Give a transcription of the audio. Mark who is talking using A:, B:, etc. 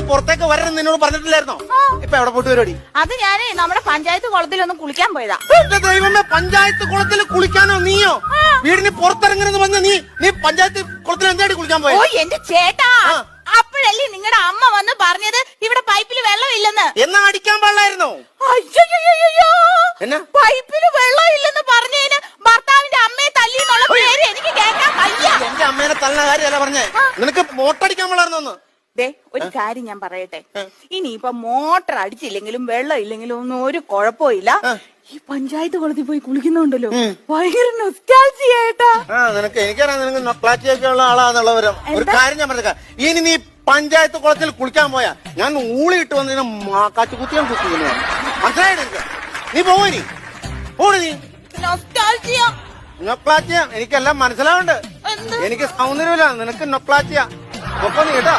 A: പുറത്തേക്ക് വരണം നിന്നോട് പറഞ്ഞിട്ടില്ലായിരുന്നോ? ഇപ്പൊ എവിടെ പോയിട്ട് പരിപാടി
B: അത് ഞാനേ നമ്മുടെ പഞ്ചായത്ത് കുളത്തിലൊന്നും കുളിക്കാൻ പോയതാ.
A: എന്റെ ദൈവമേ പഞ്ചായത്ത് കുളത്തിൽ കുളിക്കാനോ നീയോ? വീടിന് പുറത്തിറങ്ങണെന്ന് പറഞ്ഞ നീ നീ പഞ്ചായത്ത് കുളത്തിൽ എന്തായിട്ട് കുളിക്കാൻ പോയോ?
B: എന്റെ ചേട്ടാ. അപ്പോഴല്ലേ നിങ്ങളുടെ അമ്മ വന്ന് പറഞ്ഞത് ഇവിടെ പൈപ്പിൽ വെള്ളമില്ലെന്ന്
A: എന്നാ അടിക്കാൻ പാടില്ലായിരുന്നോ?
B: അയ്യോ
A: എന്നാ?
B: പൈപ്പിൽ വെള്ളമില്ലെന്ന് പറഞ്ഞതിന് ഭർത്താവിന്റെ അമ്മയെ തല്ലി എന്നുള്ള പേര് എനിക്ക് കേൾക്കാൻ വയ്യ.
A: എന്റെ അമ്മേനെ തള്ള കാര്യമല്ല പറഞ്ഞേ. നിനക്ക് മോട്ടടിക്കാൻ പാടില്ലായിരുന്നോ
B: ദേ ഒരു കാര്യം ഞാൻ പറയട്ടെ. ഇനിയിപ്പൊ മോട്ടർ അടിച്ചില്ലെങ്കിലും വെള്ളം ഇല്ലെങ്കിലും ഒന്നും ഒരു കുഴപ്പമില്ല ഈ പഞ്ചായത്ത് കുളത്തിൽ പോയി കുളിക്കുന്നുണ്ടല്ലോ. ഭയങ്കര
A: നിനക്ക് എനിക്കറിയാം നിനക്ക് ഒരു കാര്യം ഞാൻ പറഞ്ഞേക്കാം. ഇനി നീ പഞ്ചായത്ത് കുളത്തിൽ കുളിക്കാൻ പോയാ ഞാൻ ഊളിയിട്ട് വന്നതിന് കാച്ചു കുത്തിയാൻ കുത്തിക്കുന്നു മനസ്സിലായിട്ട്? നീ പോവോ നീ പോണു നീ?
B: നൊസ്റ്റാൾജിയ
A: നൊക്ലാറ്റിയ എനിക്കെല്ലാം
B: മനസ്സിലാവുണ്ട്
A: എനിക്ക് സൗന്ദര്യമില്ല. നിനക്ക് നൊക്ലാറ്റിയ ഒപ്പം നീ കേട്ടോ.